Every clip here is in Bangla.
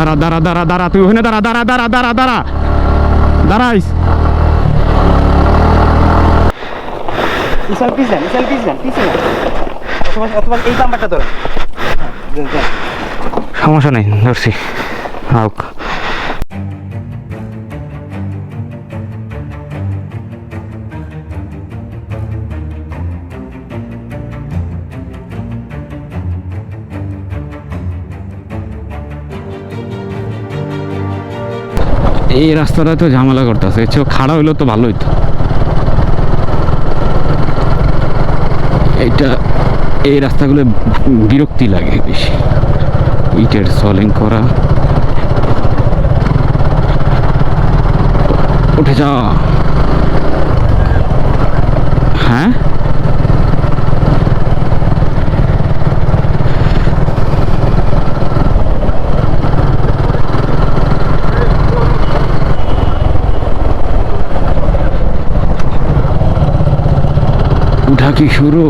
দাঁড়া দাঁড়া দাঁড়া দাঁড়া তুই ওখানে দাঁড়া দাঁড়া দাঁড়া দাঁড়া দাঁড়া। দাঁড়াইস। ইসাল ইসাল অথবা এই দেন। সমস্যা নেই ধরছি। হোক। এই রাস্তাটা তো ঝামেলা করতেছে, এর খাড়া হইলেও তো ভালো হইতো। এইটা, এই রাস্তাগুলো বিরক্তি লাগে বেশি। ইটের সলিং করা। উঠে যাওয়া হ্যাঁ? কি শুরু?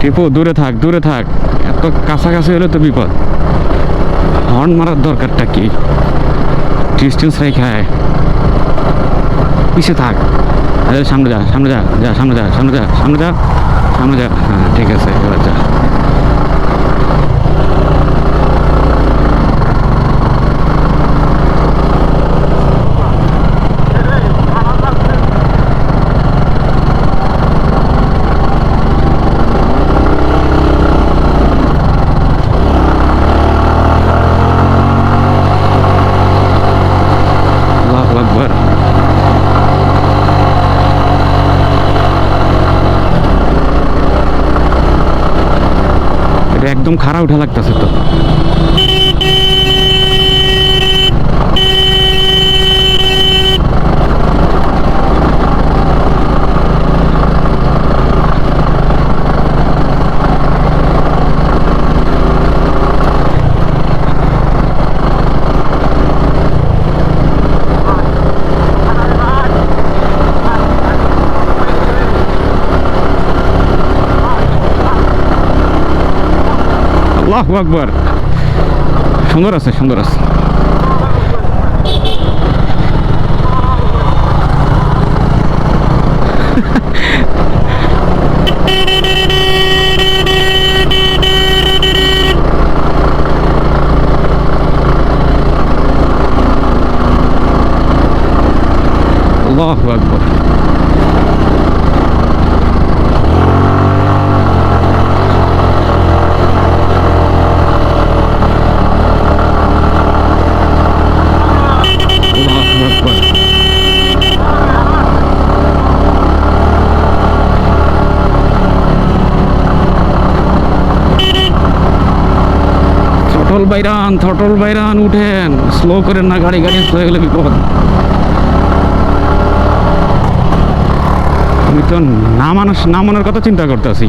টিপু দূরে থাক দূরে থাক। এত কাছাকাছি হলে তো বিপদ। হর্ন মারার দরকারটা কি? ডিস্টেন্স রেখায় পিছিয়ে থাক। আরে সামনে যা সামনে যা যা, সামনে যা সামনে যা সামনে যা সামনে যা। হ্যাঁ ঠিক আছে এবার যা আল্লাহু আকবার এটা একদম খাড়া উঠা লাগতেছে তো। আল্লাহু আকবর। সুন্দর আছে সুন্দর আছে আল্লাহু আকবার আল্লাহু আকবার থটল বাইরান থটল বাইরান, উঠেন। স্লো করেন না, গাড়ি গাড়ি হয়ে গেলে বিপদ। আমি তো না মানা না নামানোর কথা চিন্তা করতেছি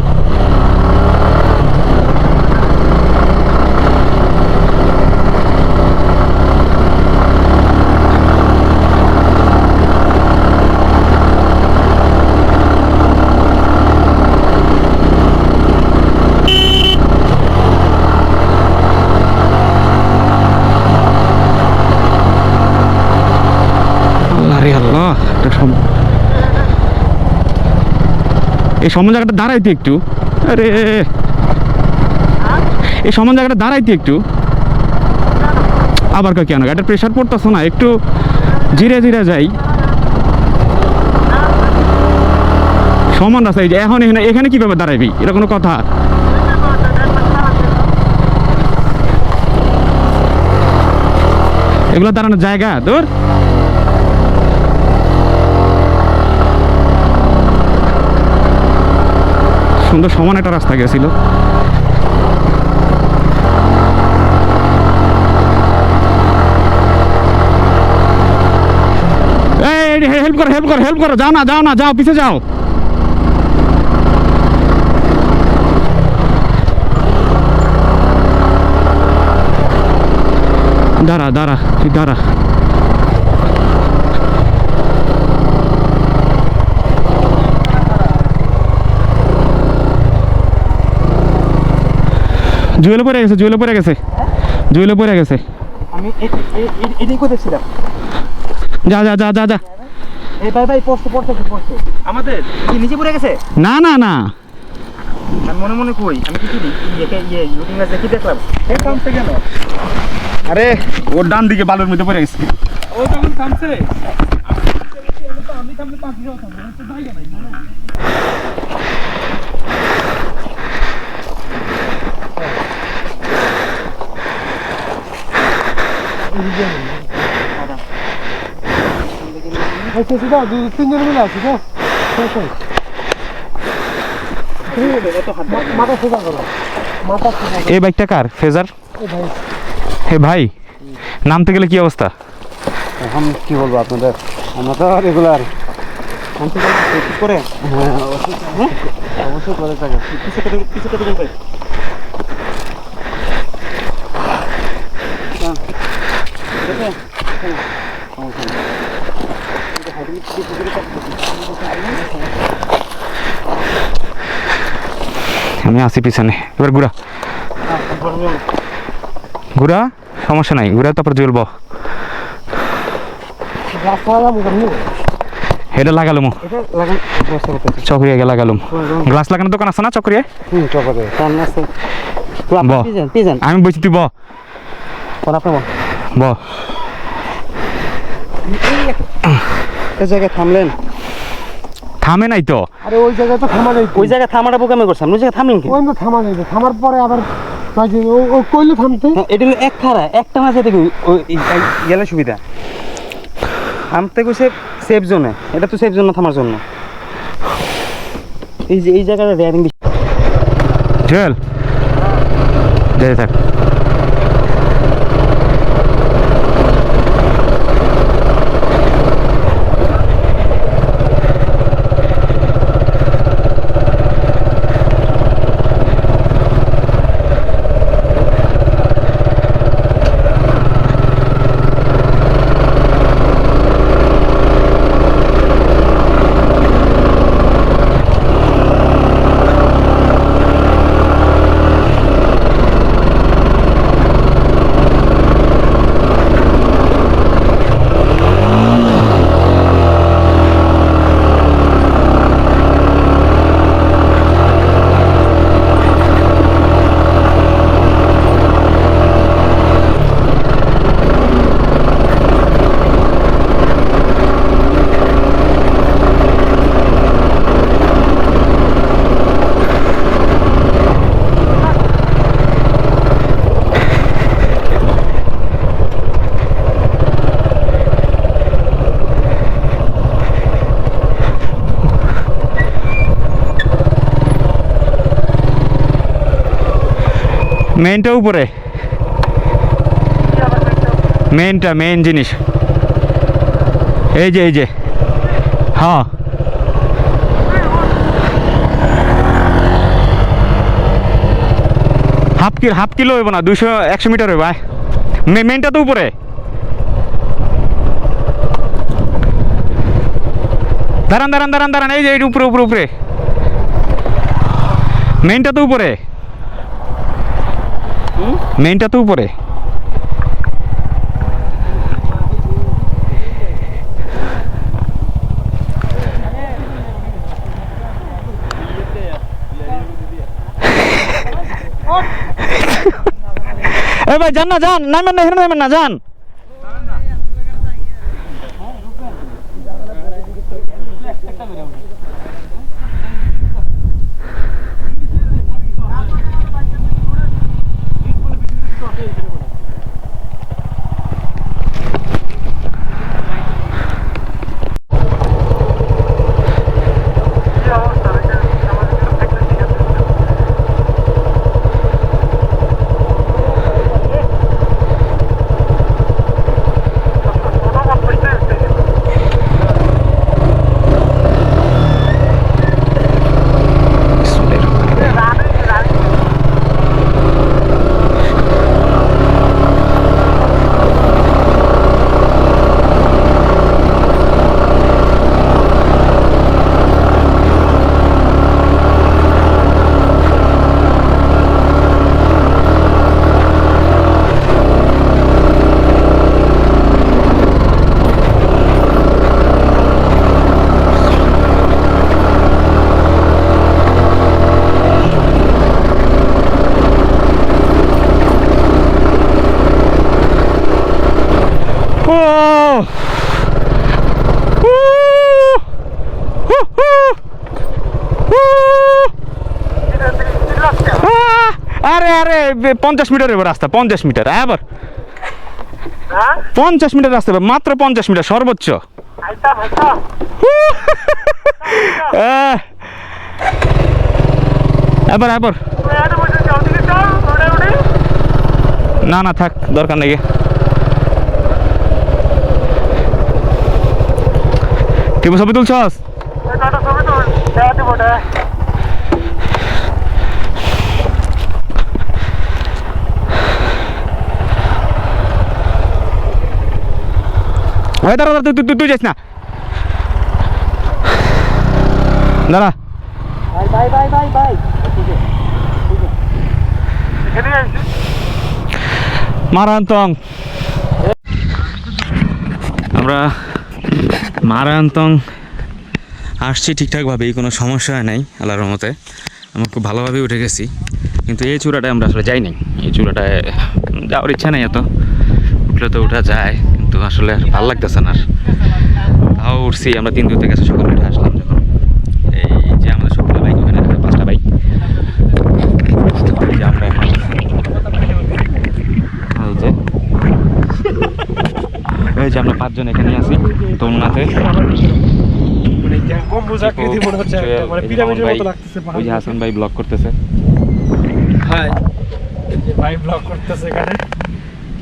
আল্লাহ রে আল্লাহ একটা সম এই সমান জায়গাটা দাঁড়াইতে একটু। আরে, এই সমান জায়গাটা দাঁড়াইতে একটু। আবার কেন গাড়ির প্রেশার পড়তেছে না, একটু ধীরে ধীরে যাই। সমান রাস্তা, এই যে এখন এখানে এখানে কীভাবে দাঁড়াবি এটা কোনো কথা। এগুলো দাঁড়ানোর জায়গা তোর সুন্দর সমান একটা রাস্তা গেছিল। হেল্প করো হেল্প করো হেল্প করো। যাও না যাও না, যাও পিছিয়ে যাও। দাঁড়া দাঁড়া দাঁড়া। জুয়েলে পড়ে গেছে জুয়েলে পড়ে গেছে। জুয়েলে পড়ে গেছে। আমি এ- এ- এ- এদিক করে দেখছিলাম যা যা যা যা। যা এই ভাই ভাই পড়ছে পড়ছে পড়ছে। আমাদের? কি নিচে পড়ে গেছে? না না না। আমি মনে মনে কই আমি কিছু ইয়ে ইয়ে লুকিং গ্লাস দেখি দেখলাম। এই থামছে কেন? আরে ওর ডান দিকে বালুর মধ্যে পড়ে গেছে। ও যখন থামছে। আমি থামলে পাখিরাও থামবে তো তিনজন মিলে আছি তো এই বাইকটা কার? ফেজার? হে ভাই, নামতে গেলে কি অবস্থা? এখন কি বলব আপনাদের? আমরা তো রেগুলার করে? হ্যাঁ অবশ্যই। হ্যাঁ? করে থাকে। আমি আসি পিছনে। এবার ঘুরা। ঘুরা সমস্যা নাই। ঘুরা তারপর জ্বলবো এটা লাগালাম। চকরিয়া গে গ্লাস লাগানোর দোকান আছে না চকরিয়া আমি বলছি তুই ব কোন আপনি বল এই জায়গায় থামলেন। থামে নাই তো? আরে ওই জায়গায় তো থামা নেই ওই জায়গায় থামাটা বোকামি করছেন ওই জায়গায় থামলেন কি ওই তো থামা নেই। থামার পরে আবার ও ও কইলো থামতে। হ্যাঁ, এটা হলো এক খাড়া একটা মাঝে দেখি ওই গেলে সুবিধা। থামতে গেছে সেফ জোনে এটা তো সেফ জোন থামার জন্য। এই যে এই জায়গাটা রেয়ারিং চল। যেতে থাক। মেইনটা উপরে। মেইনটা মেইন জিনিস। এই যে এই যে। হ্যাঁ। হাফ কিলো হাফ কিলো হইব না দুশো একশো মিটার হইব মেইনটা তো উপরে। দাঁড়ান দাঁড়ান দাঁড়ান দাঁড়ান, এই যে উপরে উপরে উপরে। মেইনটা তো উপরে। মেইনটা তো উপরে। এ ভাই যান না যান। নামেন না এখানে নামেন না যান। আরে পঞ্চাশ মিটার এবার রাস্তা পঞ্চাশ মিটার হ্যাঁ আবার পঞ্চাশ মিটার রাস্তা মাত্র পঞ্চাশ মিটার সর্বোচ্চ। এবার এবার। না না থাক দরকার নেই কি ছবি তুলছস ওই দাঁড়া দাঁড়া, তুই তুই- যাস না। দাঁড়া। মারান্তং। আমরা মারান্তং আসছি ঠিকঠাকভাবেই কোনো সমস্যা নাই আল্লাহর মতে আমরা খুব ভালোভাবে উঠে গেছি। কিন্তু এই চূড়াটায় আমরা আসলে যাই নাই। এই চূড়াটায় যাওয়ার ইচ্ছা নেই এত। উঠলে তো উঠা যায়। কিন্তু আসলে আর ভালো লাগতেছে না আর। তাও উঠছি আমরা তিন দূর থেকে সকালে উঠে আসলাম যখন। এই যে আমাদের সবগুলো বাইক ওখানে পাঁচটা বাইক এই যে আমরা এখন এই যে। এই যে আমরা পাঁচজন এখানে আছি আকৃতি মনে ওই যে হাসান ভাই ব্লগ করতেছে। ভাই ব্লগ করতেছে এখানে।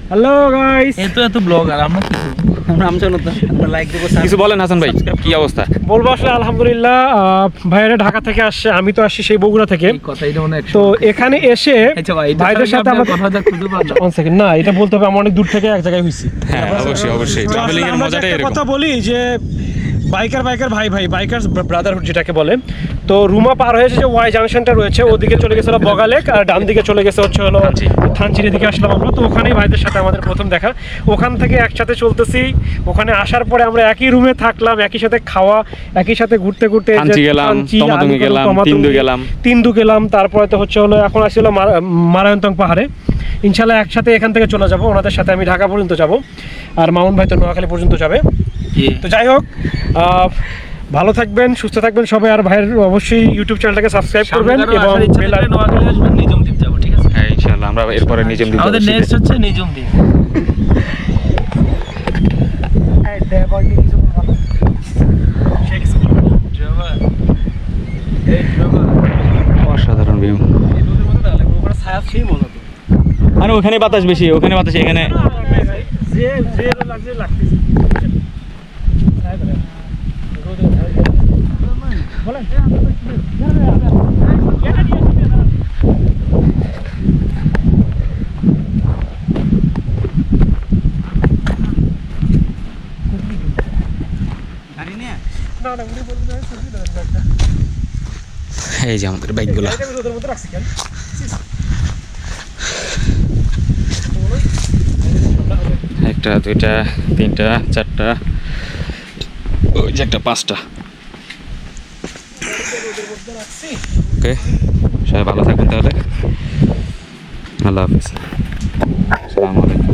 হ্যালো গাইস এই তো এত ব্লগ আর আমরা কি আমরা আমচলত আমরা লাইক দেবো কিছু বলেন হাসান ভাই কি অবস্থা? বলব আসলে আলহামদুলিল্লাহ আহ, ঢাকা থেকে আসছে আমি তো আসছি সেই বগুড়া থেকে। এই কথা এটা তো এখানে এসে ভাইদের সাথে কথা না। ওয়ান সেকেন্ড না এটা বলতে হবে আমরা অনেক দূর থেকে এক জায়গায় হয়েছি হ্যাঁ অবশ্যই অবশ্যই ট্রাভেলিং এর মজাটাই এরকম। কথা বলি যে বাইকার বাইকার ভাই ভাই বাইকার ব্রাদারহুড যেটাকে বলে তো রুমা পার হয়েছে যে ওয়াই জাংশনটা রয়েছে ওদিকে চলে গেছে হলো বগালেক আর ডান দিকে চলে গেছে হচ্ছে হলো থানচি। থানচির দিকে আসলাম আমরা। তো ওখানেই ভাইদের সাথে আমাদের প্রথম দেখা। ওখান থেকে একসাথে চলতেছি। ওখানে আসার পরে আমরা একই রুমে থাকলাম একই সাথে খাওয়া একই সাথে ঘুরতে ঘুরতে গেলাম, তিন্দু গেলাম। তারপরে তো হচ্ছে হলো এখন আসছিল মারায়ন্তং পাহাড়ে। ইনশাল্লাহ একসাথে এখান থেকে চলে যাব ওনাদের সাথে আমি ঢাকা পর্যন্ত যাব আর মামুন ভাই তো নোয়াখালী পর্যন্ত যাবে। তো যাই হোক আহ, ভালো থাকবেন সুস্থ থাকবেন সবাই আর ভাইয়ের অবশ্যই ইউটিউব চ্যানেলটাকে সাবস্ক্রাইব করবেন এবং বেল আইকন- নিজম দ্বীপ যাব ঠিক আছে? হ্যাঁ ইনশাআল্লাহ আমরা এরপরে নিজেম দিতে আমাদের নেক্সট হচ্ছে নিজম দ্বীপ। অসাধারণ ভিউ আরে ওখানে বাতাস বেশি ওখানে বাতাস এখানে যে যে লাগছে লাগতেছে। এই যে আমাদের বাইকগুলো ওদের মধ্যে রাখছি কেন একটা দুইটা তিনটা চারটা ওই যে একটা পাঁচটা ওকে সবাই ভালো থাকুন তাহলে। আল্লাহ হাফিজ। আসসালামু আলাইকুম।